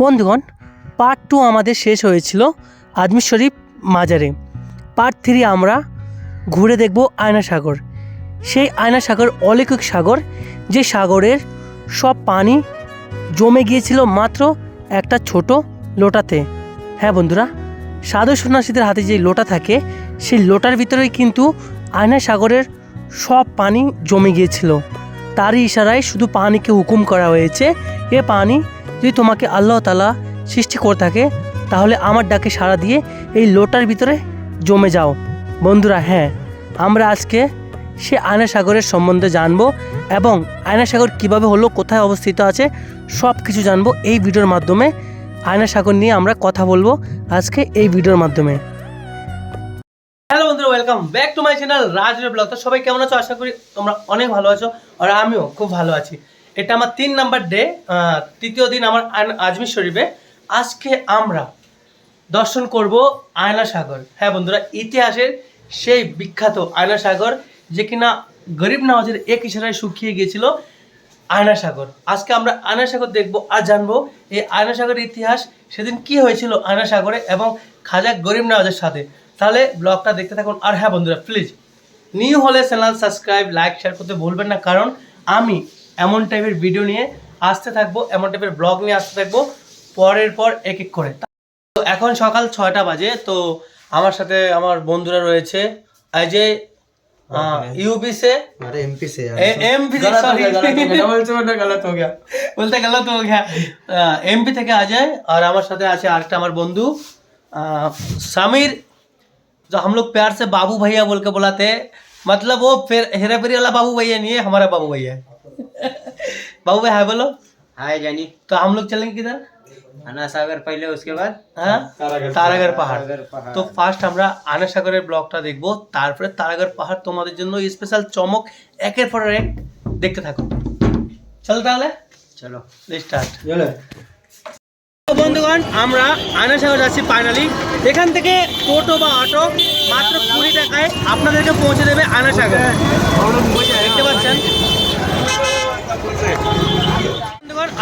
বন্ধুগণ part two আমাদের শেষ হয়েছিল আজমির শরীফ মাজারে। পার্ট থ্রি আমরা ঘুরে দেখব আয়না সাগর। সেই আয়না সাগর অলৌকিক সাগর, যে সাগরের সব পানি জমে গিয়েছিল মাত্র একটা ছোট লোটাতে। হ্যাঁ বন্ধুরা, সাধু সন্ন্যাসীদের হাতে যে লোটা থাকে, সেই লোটার ভিতরেই কিন্তু আয়না সাগরের সব পানি জমে গিয়েছিল। তারই ইশারায় শুধু পানিকে হুকুম করা হয়েছে এ পানি, যদি তোমাকে আল্লাহ তালা সৃষ্টি করে থাকে তাহলে আমার ডাকে সাড়া দিয়ে এই লোটার ভিতরে জমে যাও। বন্ধুরা হ্যাঁ আমরা আজকে সে আয়না সাগরের সম্বন্ধে জানব এবং আয়না সাগর কীভাবে হলো, কোথায় অবস্থিত আছে সব কিছু জানব এই ভিডিওর মাধ্যমে। আয়না সাগর নিয়ে আমরা কথা বলব আজকে এই ভিডিওর মাধ্যমে। Welcome back to my channel Raj blog. তো সবাই কেমন আছো? আশা করি তোমরা অনেক ভালো আছো আর আমিও খুব ভালো আছি। এটা আমার তিন নাম্বার ডে তৃতীয় দিন আমার আজমির শরীফে। আজকে আমরা দর্শন করব আয়না সাগর। হ্যাঁ বন্ধুরা, ইতিহাসের সেই বিখ্যাত আয়না সাগর যে কিনা গরিব নওয়াজের এক ইশারায় শুকিয়ে গিয়েছিল আয়না সাগর। আজকে আমরা আয়না সাগর দেখব আর জানব এই আয়না সাগরের ইতিহাস সেদিন কি হয়েছিল আয়না সাগরে এবং খাজা গরিব নওয়াজের সাথে। তাহলে ব্লগটা দেখতে থাকুন আর হ্যাঁ বন্ধুরা প্লিজ নিউ হলে চ্যানেল সাবস্ক্রাইব লাইক শেয়ার করতে ভুলবেন না কারণ আমি এমন টাইপের ভিডিও নিয়ে আসতে থাকবো এমন টাইপের ব্লগ নিয়ে আসতে থাকবো পরের পর এক এক করে তো এখন সকাল ছয়টা বাজে তো আমার সাথে আমার বন্ধুরা রয়েছে এই যে ইউপি সে अरे एमपी से एम पी सॉरी गलत हो गया বলতে গলত हो गया এমপি থেকে अजय और আমার সাথে আছে আরেকটা আমার বন্ধু আহ, सामिर जो हम लोग प्यार से बाबू भैया बोल के बुलाते हैं मतलब वो फिर हेरा फेरी वाला बाबू भैया नहीं है हमारा बाबू भैया है बाबू भाई हाय बोलो हाय जानी तो हम लोग चलेंगे किधर अन्ना सागर पहले उसके बाद হ্যাঁ তারাগড় পাহাড় तारागढ़ पहाड़। তো ফার্স্ট আমরা আনা সাগরের ব্লগটা দেখব তারপরে তারাগড় পাহাড় তোমাদের জন্য স্পেশাল চমক একের পর এক দেখতে থাকো চলো তাহলে चलो স্টার্ট चलो তো বন্ধুগণ, আমরা আয়না সাগর যাচ্ছি ফাইনালি এখান থেকে টোটো বা অটো মাত্র কুড়ি টাকায় আপনাদেরকে পৌঁছে দেবে আয়না সাগর দেখতে পাচ্ছেন?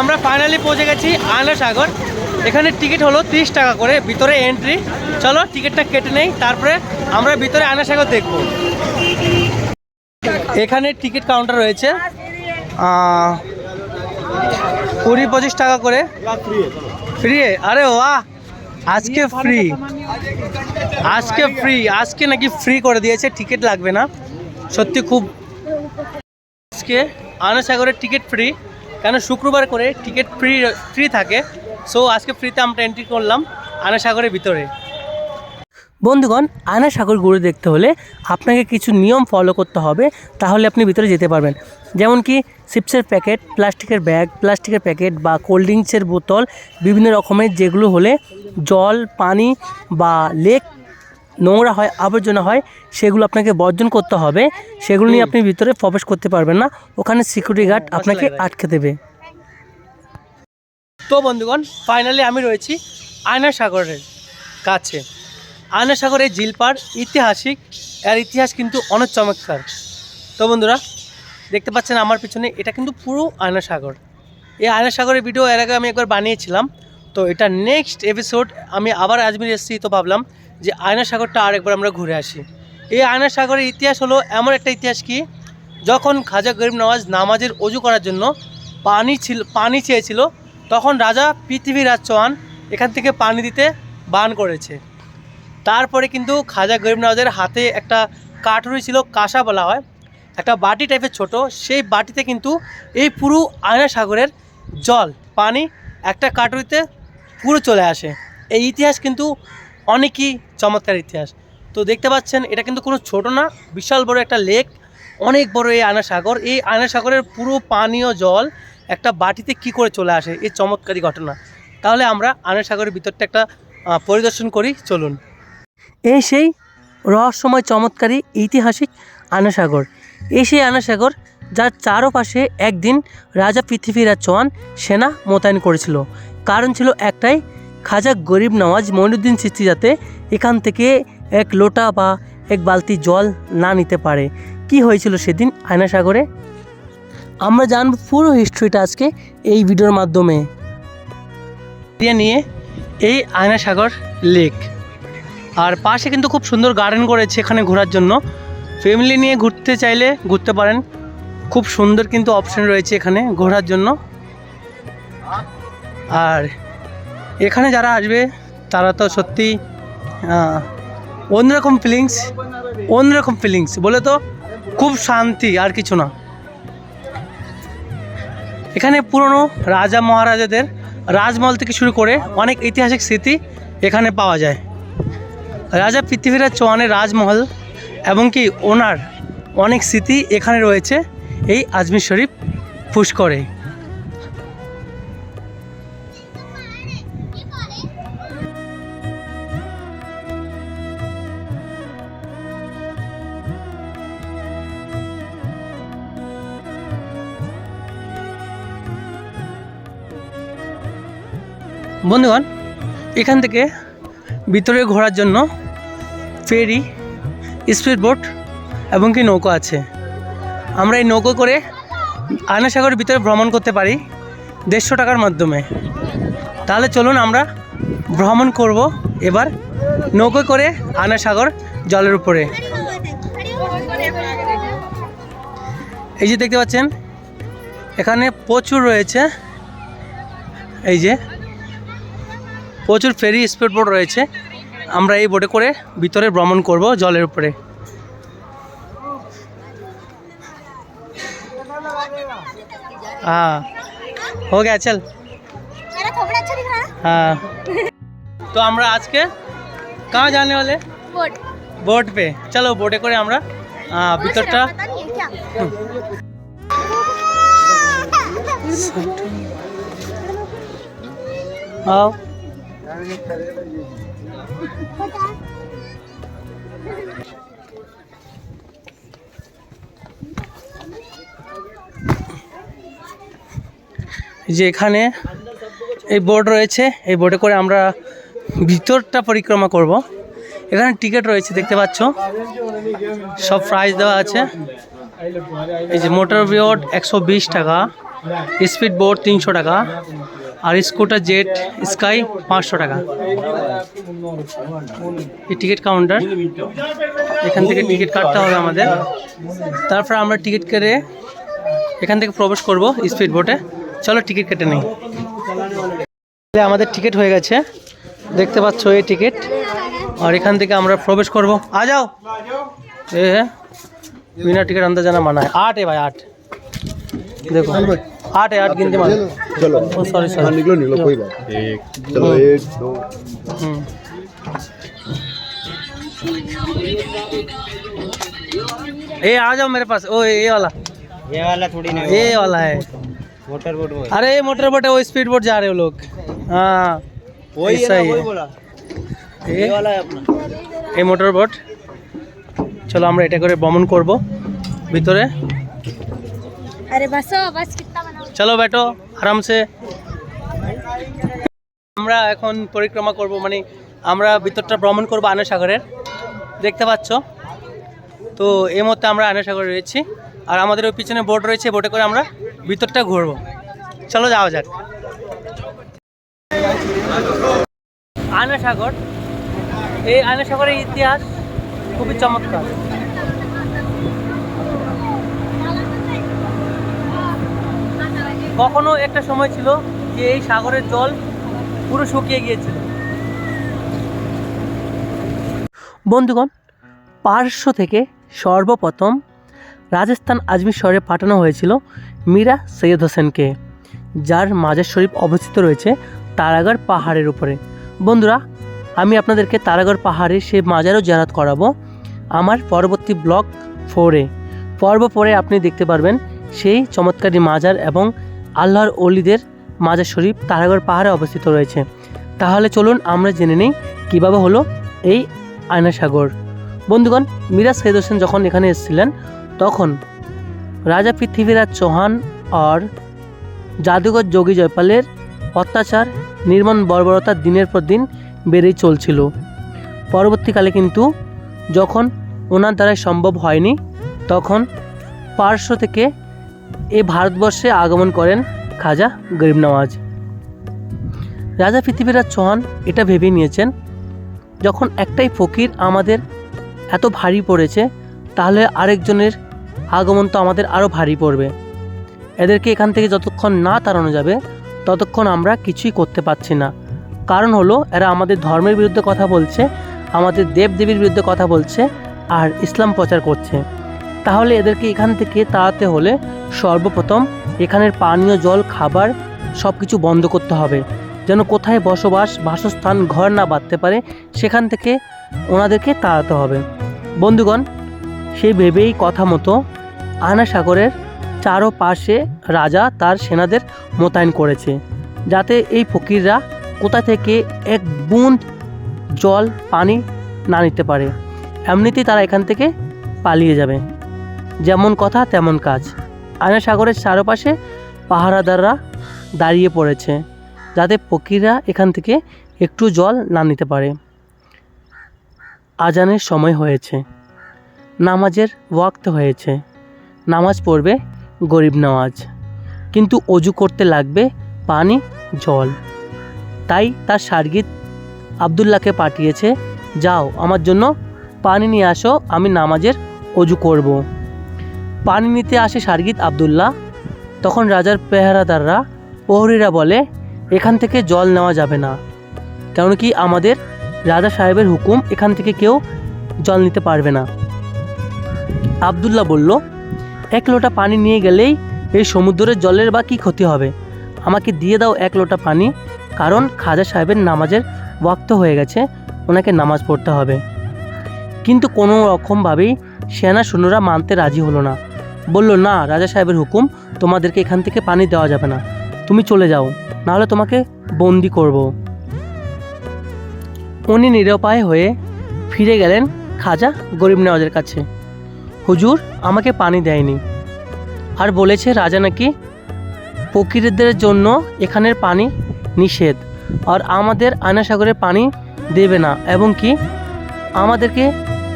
আমরা ফাইনালি পৌঁছে গেছি আয়না সাগর এখানে টিকিট হলো তিরিশ টাকা করে, ভিতরে এন্ট্রি চলো, টিকিটটা কেটে নেই, তারপরে আমরা ভিতরে আয়না সাগর দেখব। এখানে টিকিট কাউন্টার রয়েছে। কুড়ি পঁচিশ টাকা করে। ফ্রি আরে বাহ! আজকে ফ্রি আজকে ফ্রি আজকে নাকি ফ্রি করে দিয়েছে টিকিট লাগবে না। সত্যি খুব আজকে আনাসাগরের টিকিট ফ্রি কেন শুক্রবার করে টিকিট ফ্রি ফ্রি থাকে। সো আজকে ফ্রিতে আমরা এন্ট্রি করলাম আনাসাগরের ভিতরে। বন্ধুগণ আয়না সাগর ঘুরে দেখতে হলে আপনাকে কিছু নিয়ম ফলো করতে হবে তাহলে আপনি ভিতরে যেতে পারবেন। যেমন কি চিপসের প্যাকেট প্লাস্টিকের ব্যাগ প্লাস্টিকের প্যাকেট বা কোল্ড ড্রিঙ্কসের বোতল বিভিন্ন রকমের যেগুলো হলে জল পানি বা লেক নোংরা হয় আবর্জনা হয় সেগুলো আপনাকে বর্জন করতে হবে। সেগুলো নিয়ে আপনি ভিতরে প্রবেশ করতে পারবেন না। ওখানে সিকিউরিটি গার্ড আপনাকে আটকে দেবে। তো বন্ধুগণ ফাইনালি আমি রয়েছি আয়না সাগরের কাছে। আয়না সাগরের জিলপার ঐতিহাসিক এর ইতিহাস কিন্তু অনেক চমৎকার। তো বন্ধুরা, দেখতে পাচ্ছেন আমার পিছনে, এটা কিন্তু পুরো আয়না সাগর এই আয়না সাগরের ভিডিও এর আগে আমি একবার বানিয়েছিলাম। তো এটা নেক্সট এপিসোড আমি আবার আজমির এসেছি, তো ভাবলাম যে আয়না সাগরটা আরেকবার আমরা ঘুরে আসি। এই আয়না সাগরের ইতিহাস হলো এমন একটা ইতিহাস কি, যখন খাজা গরিব নওয়াজ নামাজের অজু করার জন্য পানি ছিল, পানি চেয়েছিল, তখন রাজা পৃথিবীরাজ চৌহান এখান থেকে পানি দিতে বান করেছে। তারপরে কিন্তু খাজা গরিব নওয়াজের হাতে একটা কাঠুরি ছিল কাঁসা বলা হয়, একটা বাটি টাইপের ছোট, সেই বাটিতে কিন্তু এই পুরো আয়না সাগরের জল, পানি একটা কাটুরিতে পুরো চলে আসে। এই ইতিহাস কিন্তু অনেকই চমৎকার ইতিহাস। তো দেখতে পাচ্ছেন, এটা কিন্তু কোনো ছোট না, বিশাল বড় একটা লেক অনেক বড় এই আয়না সাগর। এই আয়না সাগরের পুরো পানীয় জল একটা বাটিতে কি করে চলে আসে, এই চমৎকারী ঘটনা। তাহলে আমরা আয়না সাগরের ভিতরটা একটা পরিদর্শন করি, চলুন। এই সেই রহস্যময় চমৎকারী ঐতিহাসিক আনাসাগর। এই সেই আনাসাগর যার চারপাশে একদিন রাজা পৃথিবীরাজ চৌহান সেনা মোতায়েন করেছিল। কারণ ছিল একটাই, খাজা গরিব নওয়াজ মইনুদ্দিন চিস্তি যাতে এখান থেকে এক লোটা বা এক বালতি জল না নিতে পারে। কি হয়েছিল সেদিন আয়নাসাগরে আমরা জানব পুরো হিস্ট্রিটা আজকে এই ভিডিওর মাধ্যমে। নিয়ে এই আয়না সাগর লেক আর পাশে কিন্তু খুব সুন্দর গার্ডেন করেছে এখানে ঘোরার জন্য। ফ্যামিলি নিয়ে ঘুরতে চাইলে ঘুরতে পারেন। খুব সুন্দর কিন্তু অপশন রয়েছে এখানে ঘোরার জন্য। আর এখানে যারা আসবে, তারা তো সত্যি অন্যরকম ফিলিংস অন্যরকম ফিলিংস বলে তো খুব শান্তি, আর কিছু না। এখানে পুরনো রাজা মহারাজাদের রাজমহল থেকে শুরু করে অনেক ঐতিহাসিক স্মৃতি এখানে পাওয়া যায়। রাজা পৃথিবীরাজ চৌহানের রাজমহল এবং কি ওনার অনেক স্মৃতি এখানে রয়েছে এই আজমির শরীফ পুষ্করে। বন্ধুগণ, এখান থেকে ভিতরে ঘোরার জন্য ফেরি স্পিড বোট এবং কি নৌকো আছে। আমরা এই নৌকো করে আয়না সাগরের ভিতরে ভ্রমণ করতে পারি দেড়শো টাকার মাধ্যমে। তাহলে চলুন আমরা ভ্রমণ করব এবার নৌকো করে আয়না সাগর জলের উপরে। এই যে দেখতে পাচ্ছেন, এখানে প্রচুর রয়েছে, এই যে প্রচুর ফেরি স্পিড বোট রয়েছে। আমরা এই বোটে করে ভিতরে ভ্রমণ করব জলের উপরে हाँ हो गया चल मेरा थोबड़ा अच्छा दिख रहा है हाँ तो আমরা আজকে कहाँ जाने वाले बोट বোট পে চলো বোটে করে আমরা আহ, ভিতরটা पता नहीं है क्या আও যে এখানে এই বোর্ড রয়েছে, এই বোর্ডে করে আমরা ভিতরটা পরিক্রমা করব। এখানে টিকিট রয়েছে, দেখতে পাচ্ছ। সব প্রাইস দেওয়া আছে। এই যে মোটর বোট একশো বিশ টাকা স্পিড বোট তিনশো টাকা। আর স্কোটা জেট স্কাই পাঁচশো টাকা। এই টিকিট কাউন্টার। এখান থেকে টিকিট কাটতে হবে আমাদের। তারপর আমরা টিকিট কেটে এখান থেকে প্রবেশ করব স্পিড বোটে। চলো টিকিট কেটে নিই। আমাদের টিকিট হয়ে গেছে। দেখতে পাচ্ছ এই টিকিট। আর এখান থেকে আমরা প্রবেশ করব। আ যাও। এ হ্যাঁ বিনা টিকিট আনতে জানা মানায়। আট এ ভাই, আট। দেখো। आठ है आठ गिनती मानो चलो सॉरी हाँ सॉरी निकलो निकलो कोई बात नहीं। एक चलो एक दो हम्म। ये आ जाओ मेरे पास ओ ये वाला ये वाला थोड़ी ना ये वाला है मोटर बोट वो अरे ये मोटर बोट है वो स्पीड बोट जा रहे हो लोग हाँ वही है ऐसा ना ही वही है। बोला ये ये वाला है अपना এই মোটর বোট চলো আমরা এটা করে ভ্রমণ করব ভিতরে अरे बसो बस कितना बनाओ চলো বেটো আরামসে। আমরা এখন পরিক্রমা করব মানে আমরা ভিতরটা ভ্রমণ করব আনা সাগরের দেখতে পাচ্ছ? তো এই মুহূর্তে আমরা আনা সাগরে রয়েছি। আর আমাদের ওই পিছনে বোট রয়েছে বোটে করে আমরা ভিতরটা ঘুরবো। চলো যাওয়া যাক। আয়না সাগর এই আয়না সাগরের ইতিহাস খুবই চমৎকার। কখনো একটা সময় ছিল যে এই সাগরের জল পুরো শুকিয়ে গিয়েছিল। বন্ধুগণ, পার্শ্ব থেকে সর্বপ্রথম রাজস্থান আজমির শহরে পাঠানো হয়েছিল মীরা সৈয়দ হোসেনকে, যার মাজার শরীফ অবস্থিত রয়েছে তারাগড় পাহাড়ের উপরে। বন্ধুরা, আমি আপনাদেরকে তারাগড় পাহাড়ে সে মাজারও জারাত করাবো আমার পরবর্তী ব্লক ফোরে। পর্ব পরে আপনি দেখতে পারবেন সেই চমৎকারী মাজার এবং আল্লাহর অলিদের মাজার শরীফ তারাগড় পাহাড়ে অবস্থিত রয়েছে। তাহলে চলুন আমরা জেনে নিই কীভাবে হলো এই আয়না সাগর বন্ধুগণ, মিরাজ সৈয়দ হোসেন যখন এখানে এসেছিলেন, তখন রাজা পৃথিবীরাজ চৌহান আর জাদুঘর যোগী জয়পালের অত্যাচার, নির্মম বর্বরতা দিনের পর দিন বেড়েই চলছিল। পরবর্তীকালে কিন্তু যখন ওনার দ্বারাই সম্ভব হয়নি, তখন পার্শ্ব থেকে এই ভারতবর্ষে আগমন করেন খাজা গরিব নওয়াজ। রাজা পৃথিবীরাজ চৌহান এটা ভেবে নিয়েছেন, যখন একটাই ফকির আমাদের এত ভারী পড়েছে, তাহলে আরেকজনের আগমন তো আমাদের আরও ভারী পড়বে। এদেরকে এখান থেকে যতক্ষণ না তাড়ানো যাবে, ততক্ষণ আমরা কিছুই করতে পারছি না। কারণ হলো, এরা আমাদের ধর্মের বিরুদ্ধে কথা বলছে, আমাদের দেবদেবীর বিরুদ্ধে কথা বলছে, আর ইসলাম প্রচার করছে। তাহলে এদেরকে এখান থেকে তাড়াতে হলে সর্বপ্রথম এখানের পানীয় জল, খাবার সব কিছু বন্ধ করতে হবে। যেন কোথায় বসবাস, বাসস্থান, ঘর না বাঁধতে পারে, সেখান থেকে ওনাদেরকে তাড়াতে হবে। বন্ধুগণ, সেই ভেবেই কথা মতো আয়না সাগরের চারো পাশে রাজা তার সেনাদের মোতায়েন করেছে, যাতে এই ফকিররা কোথা থেকে এক বুঁদ জল, পানি না নিতে পারে। এমনিতেই তারা এখান থেকে পালিয়ে যাবে। যেমন কথা, তেমন কাজ। আয়না সাগরের চারপাশে পাহারাদাররা দাঁড়িয়ে পড়েছে, যাতে ফকিররা এখান থেকে একটু জল না নিতে পারে। আজানের সময় হয়েছে। নামাজের ওয়াক্ত হয়েছে। নামাজ পড়বে গরিব নামাজ কিন্তু অজু করতে লাগবে পানি, জল। তাই তার সার্গিত আবদুল্লাহকে পাঠিয়েছে, যাও, আমার জন্য পানি নিয়ে আসো, আমি নামাজের অজু করব। পানি নিতে আসে সার্গিত আবদুল্লাহ। তখন রাজার পেহারাদাররা প্রহরীরা বলে, এখান থেকে জল নেওয়া যাবে না। কেন কি আমাদের রাজা সাহেবের হুকুম, এখান থেকে কেউ জল নিতে পারবে না। আবদুল্লাহ বলল, এক লোটা পানি নিয়ে গেলেই এই সমুদ্রের জলের বা কী ক্ষতি হবে? আমাকে দিয়ে দাও এক লোটা পানি, কারণ খাজা সাহেবের নামাজের ওয়াক্ত হয়ে গেছে, ওনাকে নামাজ পড়তে হবে। কিন্তু কোনো রকমভাবেই সেনা সৈন্যরা মানতে রাজি হলো না। বলল, না, রাজা সাহেবের হুকুম, তোমাদেরকে এখান থেকে পানি দেওয়া যাবে না। তুমি চলে যাও, নাহলে তোমাকে বন্দি করব। উনি নিরুপায় হয়ে ফিরে গেলেন খাজা গরিব নওয়াজের কাছে। হুজুর, আমাকে পানি দেয়নি। আর বলেছে, রাজা নাকি ফকিরদের জন্য এখানের পানি নিষেধ, আর আমাদের আয়নাসাগরের পানি দেবে না, এবং কি আমাদেরকে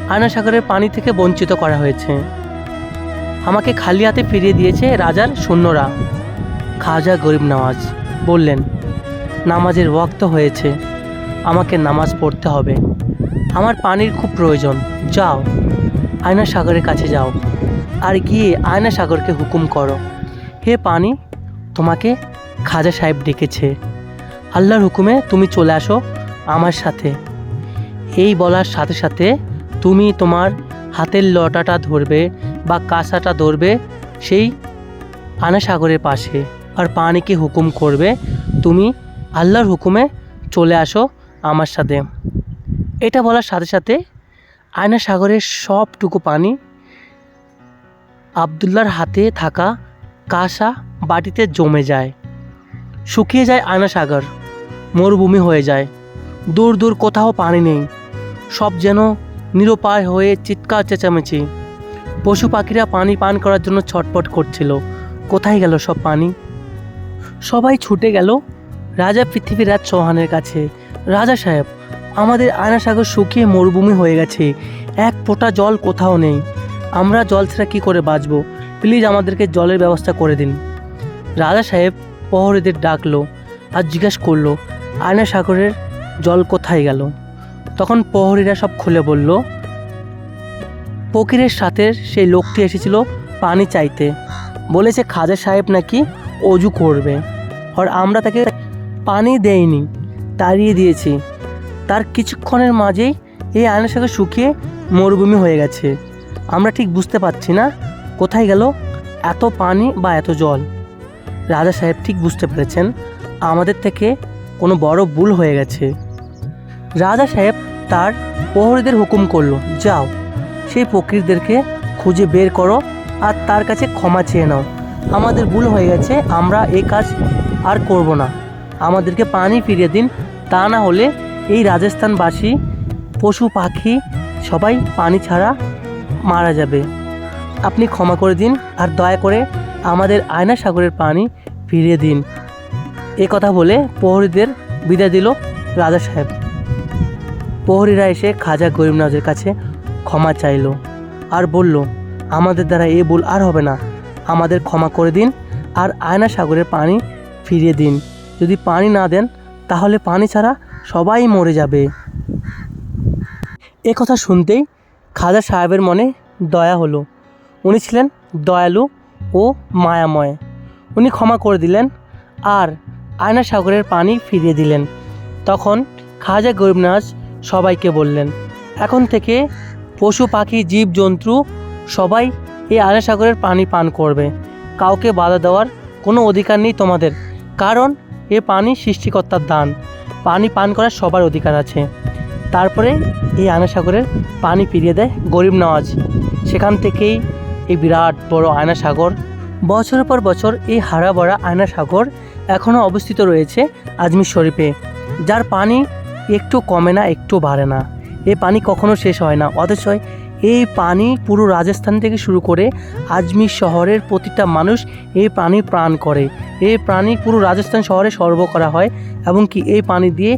আয়নাসাগরের পানি থেকে বঞ্চিত করা হয়েছে। আমাকে খালি হাতে ফিরিয়ে দিয়েছে রাজার সৈন্যরা। খাজা গরিব নামাজ বললেন, নামাজের ওয়াক্ত হয়েছে, আমাকে নামাজ পড়তে হবে। আমার পানির খুব প্রয়োজন, যাও, আয়না সাগরের কাছে যাও, আর গিয়ে আয়না সাগরকে হুকুম করো। হে পানি, তোমাকে খাজা সাহেব ডেকেছে। আল্লাহর হুকুমে তুমি চলে আসো আমার সাথে। এই বলার সাথে সাথে তুমি তোমার হাতের লটাটা ধরবে বা কাঁসাটা ধরবে সেই আয়না সাগরের পাশে। আর পানিকে হুকুম করবে? তুমি আল্লাহর হুকুমে চলে আসো আমার সাথে। এটা বলার সাথে সাথে আয়না সাগরের সবটুকু পানি আবদুল্লার হাতে থাকা কাঁসা বাটিতে জমে যায়। শুকিয়ে যায় আয়না সাগর, মরুভূমি হয়ে যায়। দূর দূর কোথাও পানি নেই। সব যেন নিরুপায় হয়ে চিৎকার চেঁচামেচি। পশু পাখিরা পানি পান করার জন্য ছটপট করছিল। কোথায় গেল সব পানি? সবাই ছুটে গেল রাজা পৃথিবীরাজ চৌহানের কাছে। রাজা সাহেব, আমাদের আয়না সাগর শুকিয়ে মরুভূমি হয়ে গেছে। এক ফোঁটা জল কোথাও নেই। আমরা জল ছাড়া কী করে বাঁচব? প্লিজ আমাদেরকে জলের ব্যবস্থা করে দিন। রাজা সাহেব প্রহরীদের ডাকলো আর জিজ্ঞেস করল আয়না সাগরের জল কোথায় গেল? তখন প্রহরীরা সব খুলে বলল ফকিরের সাথে সেই লোকটি এসেছিল পানি চাইতে। বলেছে, খাজা সাহেব নাকি অজু করবে। আর আমরা তাকে পানি দেইনি, তাড়িয়ে দিয়েছি। তার কিছুক্ষণের মাঝেই এই আয়না সাগর শুকিয়ে মরুভূমি হয়ে গেছে। আমরা ঠিক বুঝতে পারছি না কোথায় গেল এত পানি বা এত জল। রাজা সাহেব ঠিক বুঝতে পেরেছেন, আমাদের থেকে কোনো বড় ভুল হয়ে গেছে। রাজা সাহেব তার প্রহরীদের হুকুম করল, যাও। সেই ফকিরদেরকে খুঁজে বের করো আর তার কাছে ক্ষমা চেয়ে নাও। আমাদের ভুল হয়ে গেছে, আমরা এই কাজ আর করব না। আমাদেরকে পানি ফিরিয়ে দিন, তা না হলে এই রাজস্থানবাসী, পশু, পাখি সবাই পানি ছাড়া মারা যাবে। আপনি ক্ষমা করে দিন আর দয়া করে আমাদের আয়না সাগরের পানি ফিরিয়ে দিন। এ কথা বলে প্রহরীদের বিদায় দিল রাজা সাহেব। প্রহরীরা এসে খাজা গরিব নওয়াজের কাছে ক্ষমা চাইলো আর বলল, আমাদের দ্বারা এ ভুল আর হবে না। আমাদের ক্ষমা করে দিন আর আয়না সাগরের পানি ফিরিয়ে দিন। যদি পানি না দেন, তাহলে পানি ছাড়া সবাই মরে যাবে। এ কথা শুনতেই খাজা সাহেবের মনে দয়া হলো। উনি ছিলেন দয়ালু ও মায়াময়। উনি ক্ষমা করে দিলেন আর আয়না সাগরের পানি ফিরিয়ে দিলেন। তখন খাজা গরিবনাজ সবাইকে বললেন, এখন থেকে পশু, পাখি, জীব, জন্তু, সবাই এই আয়না সাগরের পানি পান করবে। কাউকে বাধা দেওয়ার কোনো অধিকার নেই তোমাদের, কারণ এ পানি সৃষ্টিকর্তার দান। পানি পান করার সবার অধিকার আছে। তারপরে এই আয়না সাগরের পানি ফিরিয়ে দেয় গরিব নওয়াজ সেখান থেকেই এই বিরাট বড় আয়না সাগর বছরের পর বছর এই হারা ভরা আয়না সাগর এখনও অবস্থিত রয়েছে আজমির শরীফে, যার পানি একটু কমে না, একটু বাড়ে না। এই পানি কখনো শেষ হয় না। অথচ এই পানি পুরো রাজস্থান থেকে শুরু করে আজমির শহরের প্রতিটা মানুষ এই পানি প্রাণ করে। এই পানি পুরো রাজস্থান শহরে সর্ব করা হয় এবং কি এই পানি দিয়ে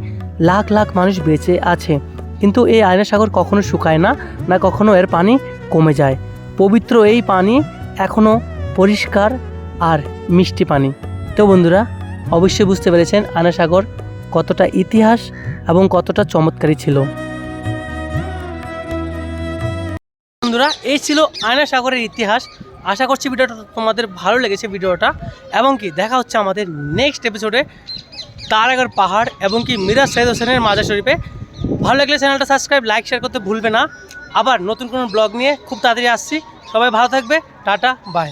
লাখ লাখ মানুষ বেঁচে আছে। কিন্তু এই আয়না সাগর কখনো শুকায় না না কখনো এর পানি কমে যায়। পবিত্র এই পানি এখনও পরিষ্কার আর মিষ্টি পানি। তো বন্ধুরা, অবশ্যই বুঝতে পেরেছেন আয়না সাগর কতটা ইতিহাস এবং কতটা চমৎকারী ছিল। বন্ধুরা, এই ছিল আয়না সাগরের ইতিহাস। আশা করছি ভিডিওটা তোমাদের ভালো লেগেছে ভিডিওটা। এবং কি, দেখা হচ্ছে আমাদের নেক্সট এপিসোডে তারাগর পাহাড় এবং কি মিরাজ সৈয়দ হোসেনের মাজার শরীফে। ভালো লাগলে চ্যানেলটা সাবস্ক্রাইব লাইক শেয়ার করতে ভুলবে না। আবার নতুন কোনো ব্লগ নিয়ে খুব তাড়াতাড়ি আসছি। সবাই ভালো থাকবে। Tata bye